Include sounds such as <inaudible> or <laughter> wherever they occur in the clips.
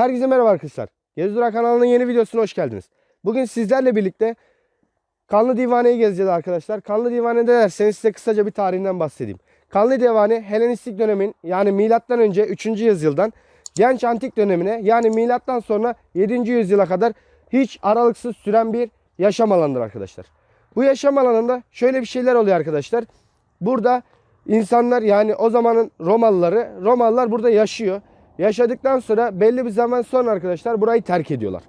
Herkese merhaba arkadaşlar. Gezi Durağı kanalının yeni videosuna hoş geldiniz. Bugün sizlerle birlikte Kanlı Divane'yi gezeceğiz arkadaşlar. Kanlı Divane derseniz size kısaca bir tarihinden bahsedeyim. Kanlı Divane Helenistik dönemin yani milattan önce 3. yüzyıldan genç antik dönemine yani milattan sonra 7. yüzyıla kadar hiç aralıksız süren bir yaşam alanıdır arkadaşlar. Bu yaşam alanında şöyle bir şeyler oluyor arkadaşlar. Burada insanlar yani o zamanın Romalıları, Romalılar burada yaşıyor. Yaşadıktan sonra belli bir zaman sonra arkadaşlar burayı terk ediyorlar.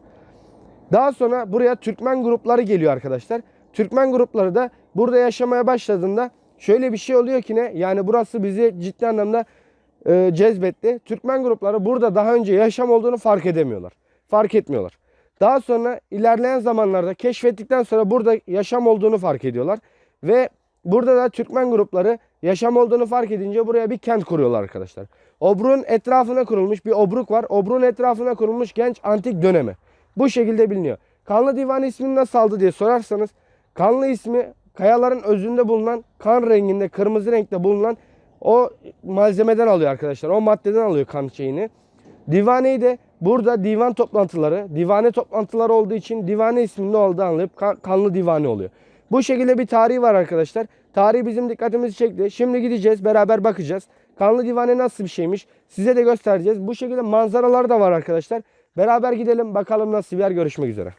Daha sonra buraya Türkmen grupları geliyor arkadaşlar. Türkmen grupları da burada yaşamaya başladığında şöyle bir şey oluyor ki ne? Yani burası bizi ciddi anlamda e, cezbetti. Türkmen grupları burada daha önce yaşam olduğunu fark edemiyorlar. Fark etmiyorlar. Daha sonra ilerleyen zamanlarda keşfettikten sonra burada yaşam olduğunu fark ediyorlar. Ve burada da Türkmen grupları yaşam olduğunu fark edince buraya bir kent kuruyorlar arkadaşlar. Obruk'un etrafına kurulmuş bir obruk var. Obruk'un etrafına kurulmuş genç antik dönemi. Bu şekilde biliniyor. Kanlı Divan ismini nasıl aldı diye sorarsanız kanlı ismi kayaların özünde bulunan kan renginde kırmızı renkte bulunan o malzemeden alıyor arkadaşlar. O maddeden alıyor kan şeyini. Divaneyi de burada divan toplantıları, divane toplantıları olduğu için divane isminin ne olduğu anlayıp kan- kanlı divane oluyor. Bu şekilde bir tarihi var arkadaşlar. Tarihi bizim dikkatimizi çekti. Şimdi gideceğiz beraber bakacağız. Kanlı divane nasıl bir şeymiş size de göstereceğiz. Bu şekilde manzaralar da var arkadaşlar. Beraber gidelim bakalım nasıl bir yer görüşmek üzere.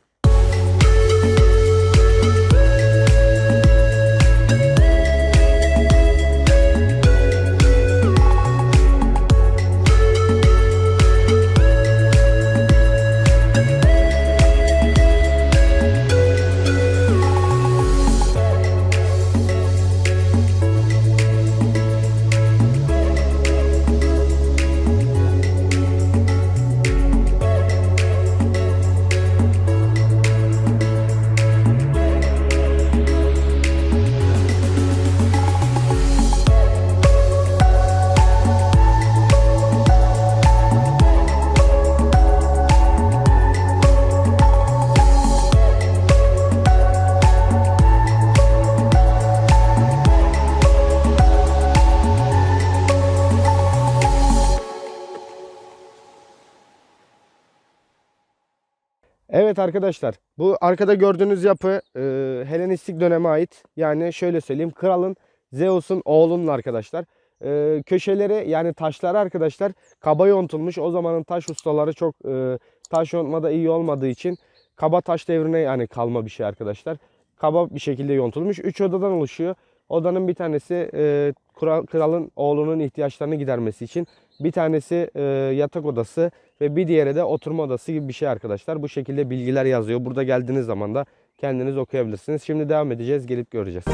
Evet arkadaşlar bu arkada gördüğünüz yapı e, Helenistik döneme ait. Yani şöyle söyleyeyim kralın Zeus'un oğlunun arkadaşlar. E, köşeleri yani taşları arkadaşlar kaba yontulmuş. O zamanın taş ustaları çok e, taş yontmada iyi olmadığı için kaba taş devrine yani kalma bir şey arkadaşlar. Kaba bir şekilde yontulmuş. Üç odadan oluşuyor. Odanın bir tanesi e, kral- kralın oğlunun ihtiyaçlarını gidermesi için. Bir tanesi e, yatak odası ve bir diğeri de oturma odası gibi bir şey arkadaşlar. Bu şekilde bilgiler yazıyor. Burada geldiğiniz zaman da kendiniz okuyabilirsiniz. Şimdi devam edeceğiz. Gelip göreceğiz.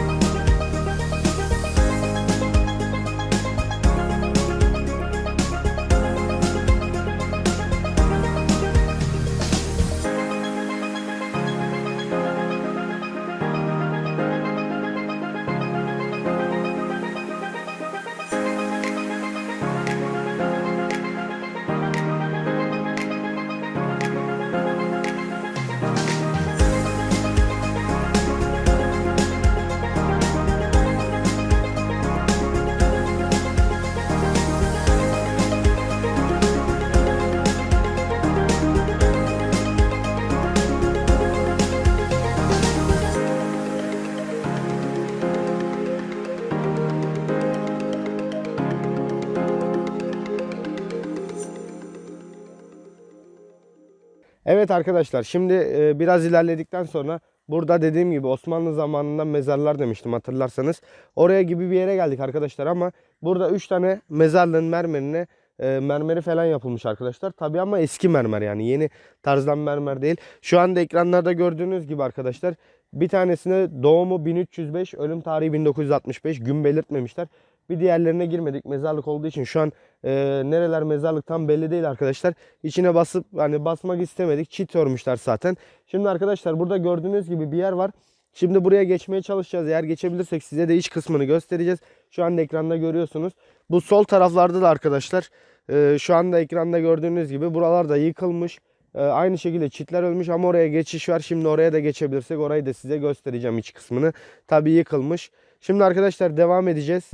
Evet arkadaşlar şimdi e, biraz ilerledikten sonra burada dediğim gibi Osmanlı zamanında mezarlar demiştim hatırlarsanız. Oraya gibi bir yere geldik arkadaşlar ama burada 3 tane mezarlığın mermerine e, mermeri falan yapılmış arkadaşlar. Tabi ama eski mermer yani yeni tarzdan mermer değil. Şu anda ekranlarda gördüğünüz gibi arkadaşlar bir tanesine doğumu 1305 ölüm tarihi 1965 gün belirtmemişler. Bir diğerlerine girmedik mezarlık olduğu için şu an e, nereler mezarlık tam belli değil arkadaşlar. İçine basıp hani basmak istemedik. Çit örmüşler zaten. Şimdi arkadaşlar burada gördüğünüz gibi bir yer var. Şimdi buraya geçmeye çalışacağız. Eğer geçebilirsek size de iç kısmını göstereceğiz. Şu anda ekranda görüyorsunuz. Bu sol taraflarda da arkadaşlar e, şu anda ekranda gördüğünüz gibi buralar da yıkılmış. E, aynı şekilde çitler ölmüş ama oraya geçiş var. Şimdi oraya da geçebilirsek orayı da size göstereceğim iç kısmını. Tabii yıkılmış. Şimdi arkadaşlar devam edeceğiz.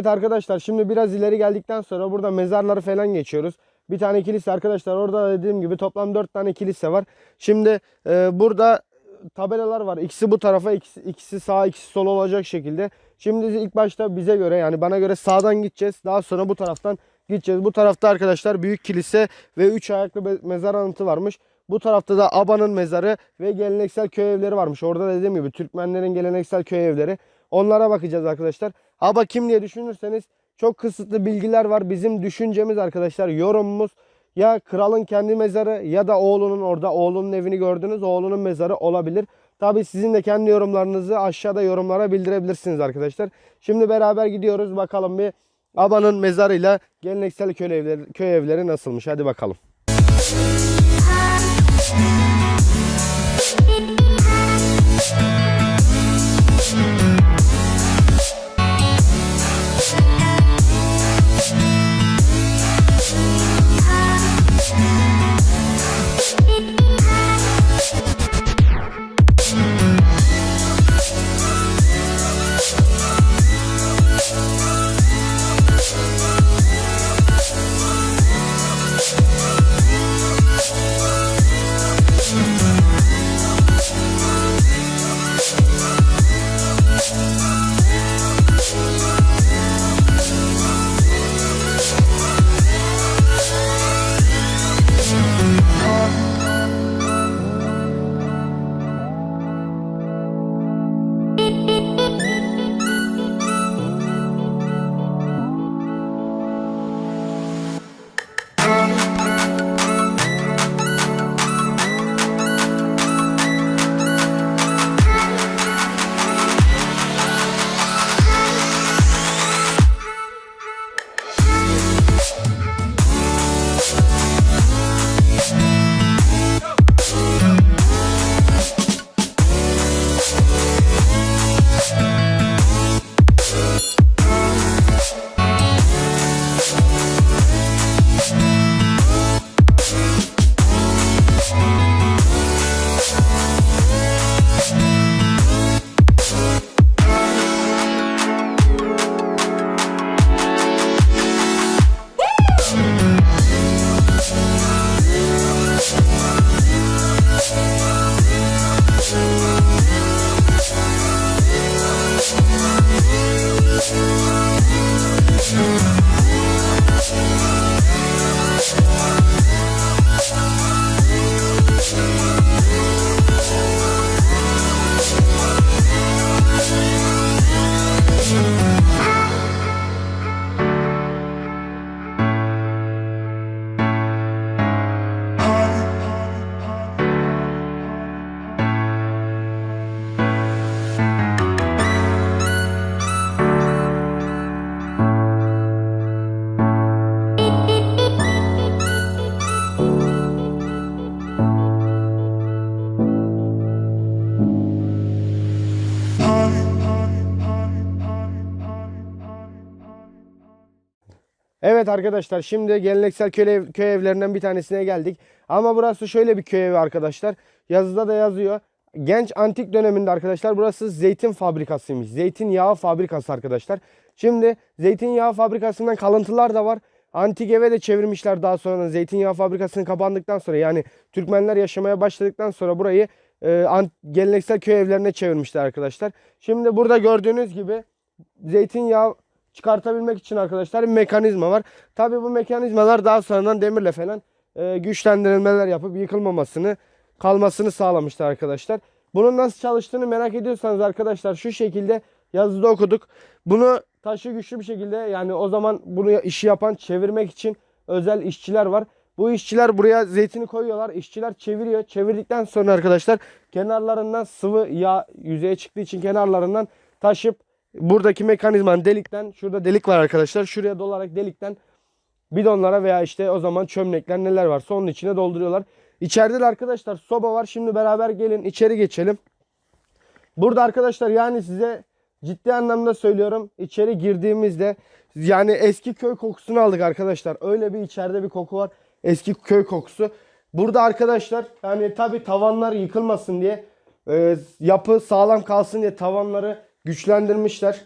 Evet arkadaşlar şimdi biraz ileri geldikten sonra burada mezarları falan geçiyoruz. Bir tane kilise arkadaşlar orada dediğim gibi toplam 4 tane kilise var. Şimdi e, burada tabelalar var. İkisi bu tarafa ikisi, ikisi sağa ikisi sola olacak şekilde. Şimdi ilk başta bize göre yani bana göre sağdan gideceğiz. Daha sonra bu taraftan gideceğiz. Bu tarafta arkadaşlar büyük kilise ve 3 ayaklı mezar anıtı varmış. Bu tarafta da Aba'nın mezarı ve geleneksel köy evleri varmış. Orada da dediğim gibi Türkmenlerin geleneksel köy evleri. Onlara bakacağız arkadaşlar. Aba kim diye düşünürseniz çok kısıtlı bilgiler var. Bizim düşüncemiz arkadaşlar yorumumuz ya kralın kendi mezarı ya da oğlunun orada oğlunun evini gördünüz oğlunun mezarı olabilir. Tabi sizin de kendi yorumlarınızı aşağıda yorumlara bildirebilirsiniz arkadaşlar. Şimdi beraber gidiyoruz bakalım bir Aba'nın mezarıyla geleneksel köy evleri, köy evleri nasılmış hadi bakalım. Evet arkadaşlar şimdi geleneksel köy, ev- köy evlerinden bir tanesine geldik. Ama burası şöyle bir köy evi arkadaşlar. Yazıda da yazıyor. Genç antik döneminde arkadaşlar burası zeytin fabrikasıymış. Zeytinyağı fabrikası arkadaşlar. Şimdi zeytinyağı fabrikasından kalıntılar da var. Antik eve de çevirmişler daha sonra zeytinyağı fabrikasının kapandıktan sonra yani Türkmenler yaşamaya başladıktan sonra burayı e, an- geleneksel köy evlerine çevirmişler arkadaşlar. Şimdi burada gördüğünüz gibi zeytinyağı çıkartabilmek için arkadaşlar bir mekanizma var. Tabi bu mekanizmalar daha sonradan demirle falan e, güçlendirilmeler yapıp yıkılmamasını kalmasını sağlamışlar arkadaşlar. Bunun nasıl çalıştığını merak ediyorsanız arkadaşlar şu şekilde yazıda okuduk. Bunu taşı güçlü bir şekilde yani o zaman bunu işi yapan çevirmek için özel işçiler var. Bu işçiler buraya zeytini koyuyorlar. İşçiler çeviriyor. Çevirdikten sonra arkadaşlar kenarlarından sıvı yağ yüzeye çıktığı için kenarlarından taşıp buradaki mekanizmanın delikten şurada delik var arkadaşlar. Şuraya dolarak delikten bidonlara veya işte o zaman çömlekler neler varsa onun içine dolduruyorlar. İçeride de arkadaşlar soba var. Şimdi beraber gelin içeri geçelim. Burada arkadaşlar yani size ciddi anlamda söylüyorum. içeri girdiğimizde yani eski köy kokusunu aldık arkadaşlar. Öyle bir içeride bir koku var. Eski köy kokusu. Burada arkadaşlar yani tabi tavanlar yıkılmasın diye e, yapı sağlam kalsın diye tavanları güçlendirmişler.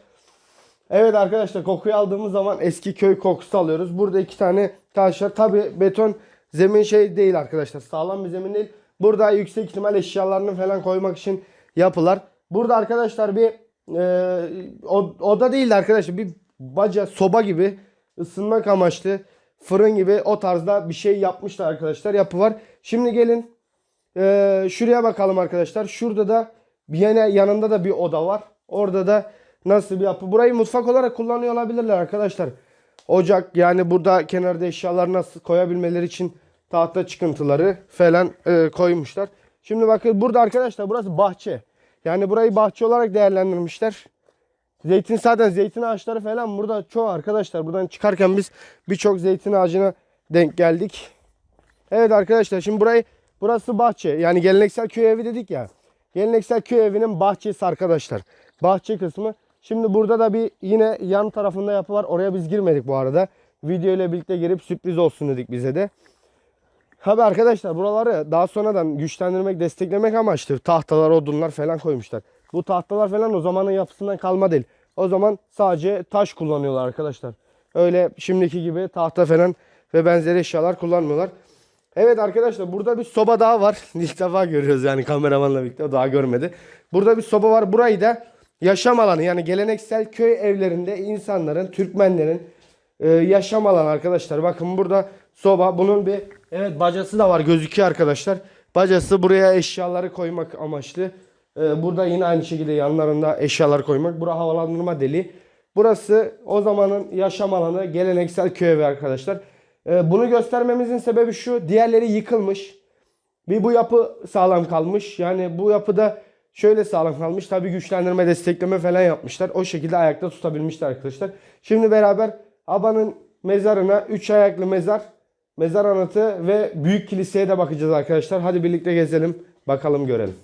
Evet arkadaşlar kokuyu aldığımız zaman eski köy kokusu alıyoruz. Burada iki tane taş. Tabi beton zemin şey değil arkadaşlar. Sağlam bir zemin değil. Burada yüksek ihtimal eşyalarını falan koymak için yapılar. Burada arkadaşlar bir e, oda değil arkadaşlar. Bir baca soba gibi ısınmak amaçlı fırın gibi o tarzda bir şey yapmışlar arkadaşlar. Yapı var. Şimdi gelin ee, şuraya bakalım arkadaşlar. Şurada da yine yanında da bir oda var. Orada da nasıl bir yapı. Burayı mutfak olarak kullanıyor olabilirler arkadaşlar. Ocak yani burada kenarda eşyalar nasıl koyabilmeleri için tahta çıkıntıları falan e, koymuşlar. Şimdi bakın burada arkadaşlar burası bahçe. Yani burayı bahçe olarak değerlendirmişler. Zeytin zaten zeytin ağaçları falan burada çoğu arkadaşlar. Buradan çıkarken biz birçok zeytin ağacına denk geldik. Evet arkadaşlar şimdi burayı burası bahçe. Yani geleneksel köy evi dedik ya. Geleneksel köy evinin bahçesi arkadaşlar. Bahçe kısmı. Şimdi burada da bir yine yan tarafında yapı var. Oraya biz girmedik bu arada. Video ile birlikte girip sürpriz olsun dedik bize de. Tabi arkadaşlar buraları daha sonradan güçlendirmek, desteklemek amaçlı tahtalar, odunlar falan koymuşlar. Bu tahtalar falan o zamanın yapısından kalma değil. O zaman sadece taş kullanıyorlar arkadaşlar. Öyle şimdiki gibi tahta falan ve benzeri eşyalar kullanmıyorlar. Evet arkadaşlar burada bir soba daha var. <laughs> İlk defa görüyoruz yani kameramanla birlikte. O daha görmedi. Burada bir soba var. Burayı da yaşam alanı yani geleneksel köy evlerinde insanların, Türkmenlerin e, yaşam alanı arkadaşlar. Bakın burada soba. Bunun bir evet bacası da var gözüküyor arkadaşlar. Bacası buraya eşyaları koymak amaçlı. E, burada yine aynı şekilde yanlarında eşyalar koymak. Bura havalandırma deli. Burası o zamanın yaşam alanı geleneksel köy evi arkadaşlar. E, bunu göstermemizin sebebi şu. Diğerleri yıkılmış. Bir bu yapı sağlam kalmış. Yani bu yapıda şöyle sağlam kalmış. Tabii güçlendirme, destekleme falan yapmışlar. O şekilde ayakta tutabilmişler arkadaşlar. Şimdi beraber Aba'nın mezarına 3 ayaklı mezar, mezar anıtı ve büyük kiliseye de bakacağız arkadaşlar. Hadi birlikte gezelim. Bakalım görelim.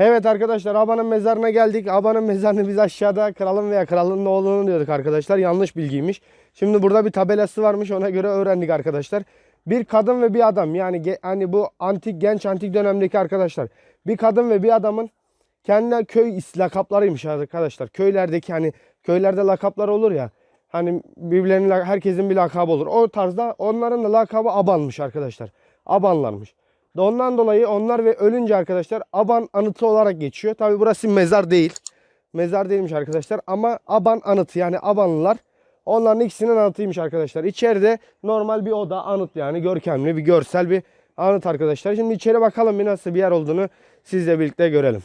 Evet arkadaşlar Aba'nın mezarına geldik. Aba'nın mezarını biz aşağıda kralın veya kralın oğlunun diyorduk arkadaşlar. Yanlış bilgiymiş. Şimdi burada bir tabelası varmış ona göre öğrendik arkadaşlar. Bir kadın ve bir adam yani hani bu antik genç antik dönemdeki arkadaşlar. Bir kadın ve bir adamın kendine köy lakaplarıymış arkadaşlar. Köylerdeki hani köylerde lakaplar olur ya. Hani birbirlerinin herkesin bir lakabı olur. O tarzda onların da lakabı Aban'mış arkadaşlar. Abanlarmış. Ondan dolayı onlar ve ölünce arkadaşlar Aban anıtı olarak geçiyor. Tabi burası mezar değil. Mezar değilmiş arkadaşlar ama Aban anıtı yani Abanlılar onların ikisinin anıtıymış arkadaşlar. İçeride normal bir oda anıt yani görkemli bir görsel bir anıt arkadaşlar. Şimdi içeri bakalım bir nasıl bir yer olduğunu sizle birlikte görelim.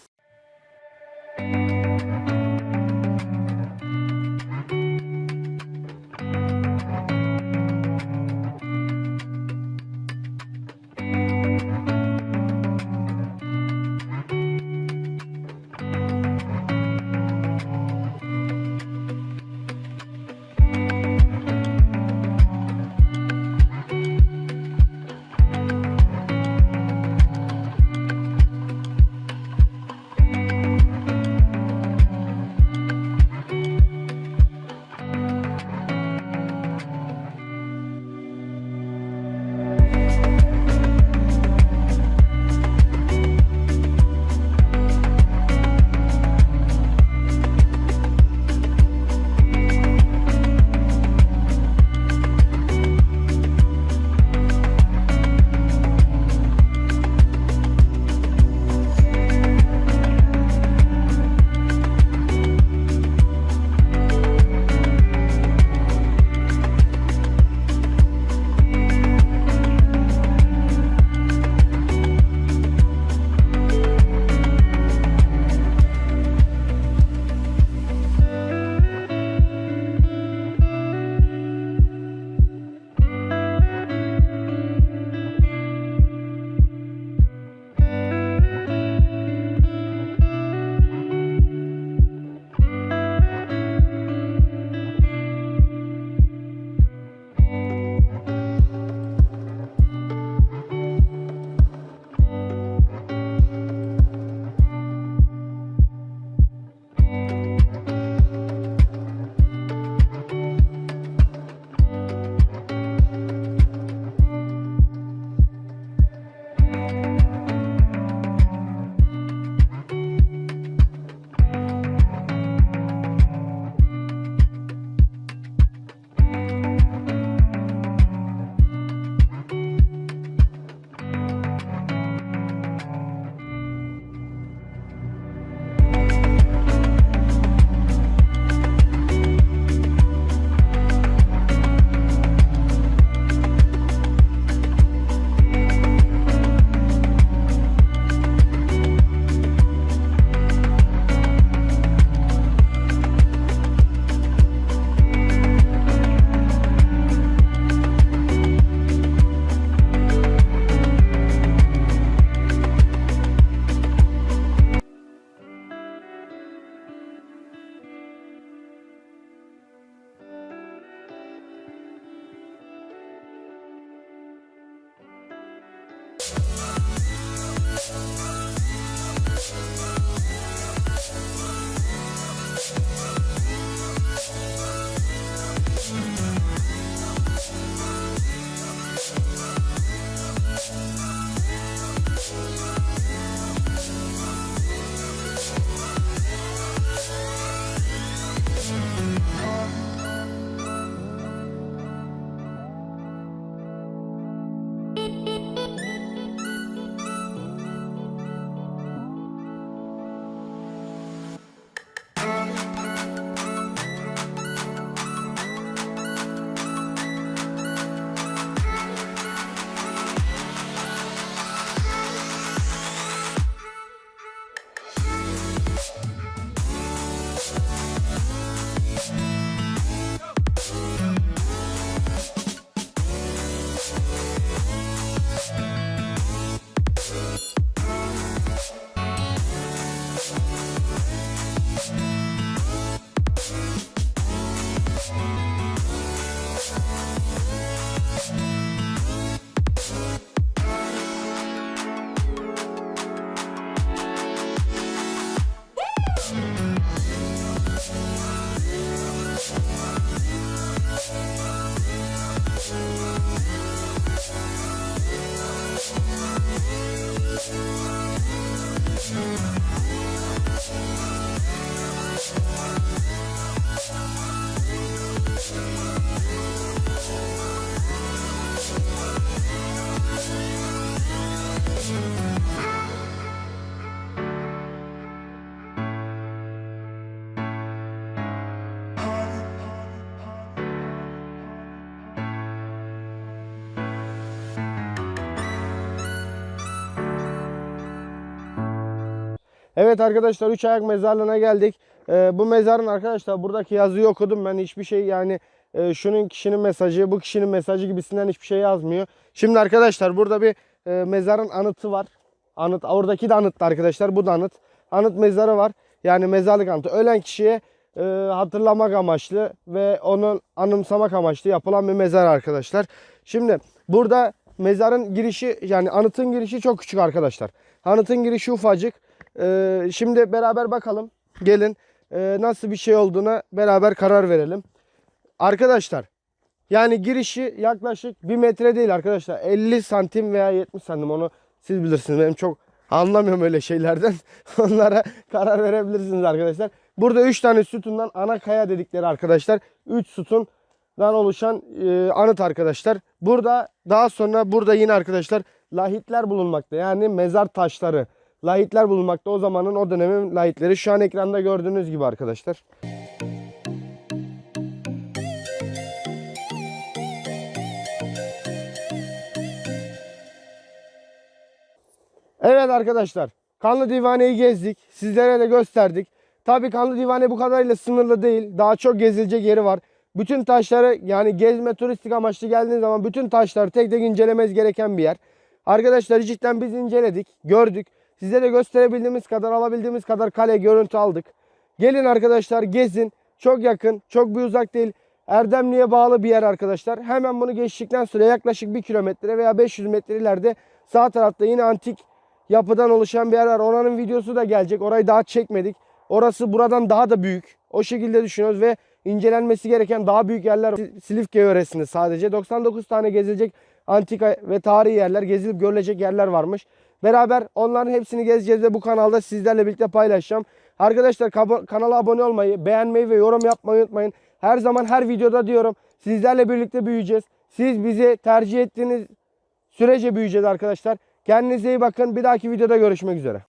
Evet arkadaşlar üç ayak mezarlığına geldik. Ee, bu mezarın arkadaşlar buradaki yazıyı okudum ben hiçbir şey yani e, şunun kişinin mesajı bu kişinin mesajı gibisinden hiçbir şey yazmıyor. Şimdi arkadaşlar burada bir e, mezarın anıtı var. Anıt oradaki de anıttı arkadaşlar bu da anıt. Anıt mezarı var. Yani mezarlık anıtı. Ölen kişiye e, hatırlamak amaçlı ve onun anımsamak amaçlı yapılan bir mezar arkadaşlar. Şimdi burada mezarın girişi yani anıtın girişi çok küçük arkadaşlar. Anıtın girişi ufacık. E, şimdi beraber bakalım. Gelin e, nasıl bir şey olduğuna beraber karar verelim. Arkadaşlar yani girişi yaklaşık 1 metre değil arkadaşlar. 50 santim veya 70 santim onu siz bilirsiniz. Benim çok anlamıyorum öyle şeylerden. <laughs> Onlara karar verebilirsiniz arkadaşlar. Burada 3 tane sütundan ana kaya dedikleri arkadaşlar. 3 sütundan oluşan e, anıt arkadaşlar. Burada daha sonra burada yine arkadaşlar lahitler bulunmakta. Yani mezar taşları. Lahitler bulunmakta. O zamanın o dönemin lahitleri. Şu an ekranda gördüğünüz gibi arkadaşlar. Evet arkadaşlar. Kanlı Divane'yi gezdik. Sizlere de gösterdik. Tabii Kanlı Divane bu kadarıyla sınırlı değil. Daha çok gezilecek yeri var. Bütün taşları yani gezme turistik amaçlı geldiğiniz zaman bütün taşları tek tek incelemeniz gereken bir yer. Arkadaşlar cidden biz inceledik, gördük. Size de gösterebildiğimiz kadar, alabildiğimiz kadar kale görüntü aldık. Gelin arkadaşlar gezin. Çok yakın, çok bir uzak değil. Erdemli'ye bağlı bir yer arkadaşlar. Hemen bunu geçtikten sonra yaklaşık 1 kilometre veya 500 metre ileride sağ tarafta yine antik yapıdan oluşan bir yer var. Oranın videosu da gelecek. Orayı daha çekmedik. Orası buradan daha da büyük. O şekilde düşünüyoruz ve incelenmesi gereken daha büyük yerler. Silifke yöresinde sadece 99 tane gezilecek antika ve tarihi yerler, gezilip görülecek yerler varmış. Beraber onların hepsini gezeceğiz ve bu kanalda sizlerle birlikte paylaşacağım. Arkadaşlar kanala abone olmayı, beğenmeyi ve yorum yapmayı unutmayın. Her zaman her videoda diyorum sizlerle birlikte büyüyeceğiz. Siz bizi tercih ettiğiniz sürece büyüyeceğiz arkadaşlar. Kendinize iyi bakın. Bir dahaki videoda görüşmek üzere.